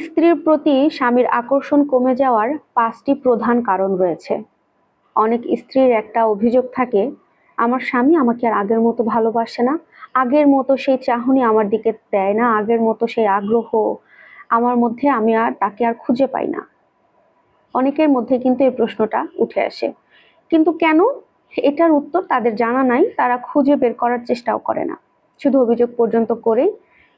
স্ত্রীর প্রতি স্বামীর আকর্ষণ কমে যাওয়ার পাঁচটি প্রধান কারণ রয়েছে। অনেক স্ত্রীর একটা অভিযোগ থাকে, আমার স্বামী আমাকে আর আগের মতো ভালোবাসে না। আগের মতো সেই চাহনি আমার দিকে দেয় না। আগের মতো সেই আগ্রহ আমার মধ্যে আমি আর তাকে আর খুঁজে পাই না। অনেকের মধ্যে কিন্তু এই প্রশ্নটা উঠে আসে। কিন্তু কেন? এটার উত্তর তাদের জানা নাই। তারা খুঁজে বের করার চেষ্টাও করে না। শুধু অভিযোগ পর্যন্ত করেই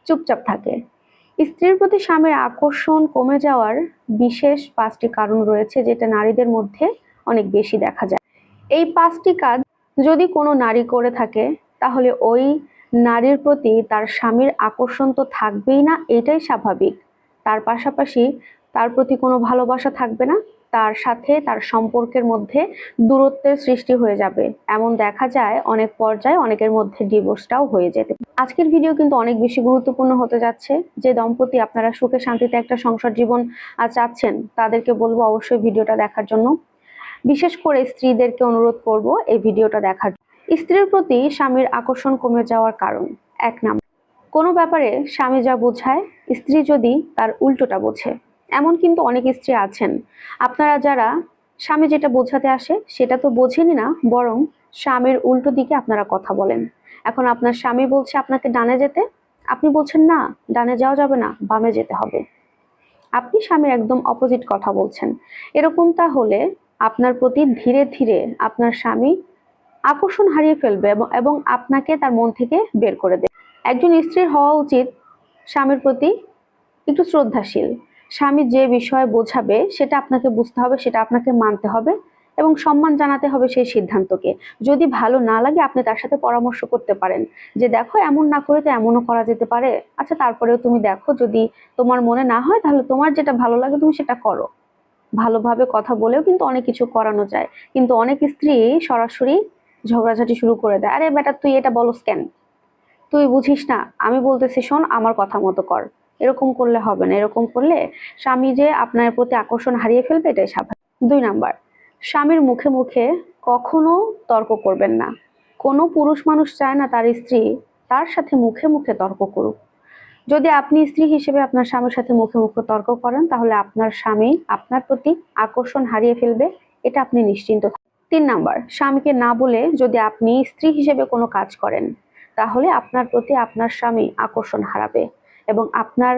চুপচাপ থাকে। স্ত্রীর প্রতি স্বামীর আকর্ষণ কমে যাওয়ার বিশেষ পাঁচটি কারণ রয়েছে যেটা নারীদের মধ্যে অনেক বেশি দেখা যায়। এই পাঁচটি কাজ যদি কোনো নারী করে থাকে, তাহলে ওই নারীর প্রতি তার স্বামীর আকর্ষণ তো থাকবেই না, এটাই স্বাভাবিক। তার পাশাপাশি তার প্রতি কোনো ভালোবাসা থাকবে না। তার সাথে তার সম্পর্কের মধ্যে দূরত্বের সৃষ্টি হয়ে যাবে। এমন দেখা যায় অনেক পর্যায়ে অনেকের মধ্যে ডিভোর্সটাও হয়ে যেতে আজকের ভিডিও কিন্তু অনেক বেশি গুরুত্বপূর্ণ হতে যাচ্ছে। যে দম্পতি আপনারা সুখে শান্তিতে একটা সংসার জীবন চাচ্ছেন, তাদেরকে বলব অবশ্যই ভিডিওটা দেখার জন্য। বিশেষ করে স্ত্রীদেরকে অনুরোধ করব এই ভিডিওটা দেখার। স্ত্রীর প্রতি স্বামীর আকর্ষণ কমে যাওয়ার কারণ এক নাম কোনো ব্যাপারে স্বামী যা বোঝায়, স্ত্রী যদি তার উল্টোটা বোঝে এমন কিন্তু অনেক স্ত্রী আছেন। আপনারা যারা স্বামী যেটা বোঝাতে আসে, সেটা তো বোঝেনি না, বরং স্বামীর উল্টো দিকে আপনারা কথা বলেন। এখন আপনার স্বামী বলছে আপনাকে ডানে যেতে, আপনি বলছেন না, ডানে যাওয়া যাবে না, বামে যেতে হবে। আপনি স্বামীর একদম অপোজিট কথা বলছেন। এরকমটা হলে আপনার প্রতি ধীরে ধীরে আপনার স্বামী আকর্ষণ হারিয়ে ফেলবে এবং আপনাকে তার মন থেকে বের করে দেবে। একজন স্ত্রীর হওয়া উচিত স্বামীর প্রতি একটু শ্রদ্ধাশীল। স্বামী যে বিষয়ে বোঝাবে, সেটা আপনাকে বুঝতে হবে, সেটা আপনাকে মানতে হবে এবং সম্মান জানাতে হবে সেই সিদ্ধান্তকে। যদি ভালো না লাগে, আপনি তার সাথে পরামর্শ করতে পারেন। যে দেখো, এমন না করে তো এমনও করা যেতে পারে। আচ্ছা তারপরেও তুমি দেখো, যদি তোমার মনে না হয়, তাহলে তোমার যেটা ভালো লাগে, তুমি সেটা করো। ভালোভাবে কথা বলেও কিন্তু অনেক কিছু করানো যায়। কিন্তু অনেক স্ত্রী সরাসরি ঝগড়াঝাটি শুরু করে দেয়। আরে বেটা, তুই এটা বলো কেন? তুই বুঝিস না। আমি বলতেছি, শোন, আমার কথা মতো কর। এরকম করলে হবে না। এরকম করলে স্বামী যে আপনার প্রতি আকর্ষণ হারিয়ে ফেলবে, এটাই স্বাভাবিক। দুই নাম্বার, স্বামীর মুখে মুখে কখনো তর্ক করবেন না। কোনো পুরুষ মানুষ চায় না তার স্ত্রী তার সাথে মুখে মুখে তর্ক করুক। যদি আপনি স্ত্রী হিসেবে আপনার স্বামীর সাথে মুখে মুখে তর্ক করেন, তাহলে আপনার স্বামী আপনার প্রতি আকর্ষণ হারিয়ে ফেলবে, এটা আপনি নিশ্চিন্ত তিন নাম্বার, স্বামীকে না বলে যদি আপনি স্ত্রী হিসেবে কোনো কাজ করেন, তাহলে আপনার প্রতি আপনার স্বামী আকর্ষণ হারাবে। এবং আপনার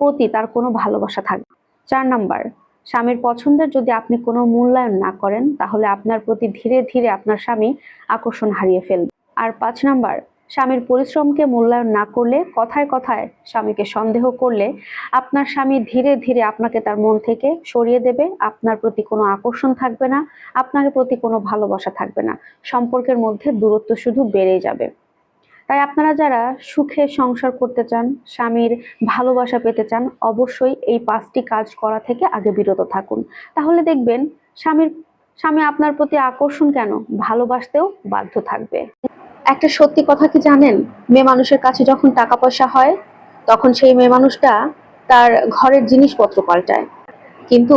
প্রতি তার কোনো ভালোবাসা থাকবে। চার নাম্বার, স্বামীর পছন্দের যদি আপনি কোনো মূল্যায়ন না করেন, তাহলে আপনার প্রতি ধীরে ধীরে আপনার স্বামী আকর্ষণ হারিয়ে ফেলবে। আর পাঁচ নাম্বার, স্বামীর পরিশ্রমকে মূল্যায়ন না করলে, কথায় কথায় স্বামীকে সন্দেহ করলে আপনার স্বামী ধীরে ধীরে আপনাকে তার মন থেকে সরিয়ে দেবে, আপনার প্রতি কোনো আকর্ষণ থাকবে না, আপনার প্রতি কোনো ভালোবাসা থাকবে না। সম্পর্কের মধ্যে দূরত্ব শুধু বেড়ে যাবে। তাই আপনারা যারা সুখে সংসার করতে চান, স্বামীর ভালোবাসা পেতে চান, অবশ্যই এই পাঁচটি কাজ করা থেকে আগে বিরত থাকুন। তাহলে দেখবেন স্বামীর, স্বামী আপনার প্রতি আকর্ষণ কেন? ভালোবাসতেও বাধ্য থাকবে। একটা সত্যি কথা কি জানেন? মেয়ে মানুষের কাছে যখন টাকা পয়সা হয়, তখন সেই মেয়ে মানুষটা তার ঘরের জিনিসপত্র পাল্টায়। কিন্তু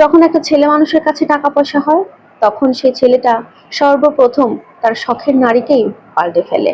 যখন একটা ছেলে মানুষের কাছে টাকা পয়সা হয়, তখন সেই ছেলেটা সর্বপ্রথম তার শখের নারীকেই পাল্টে ফেলে।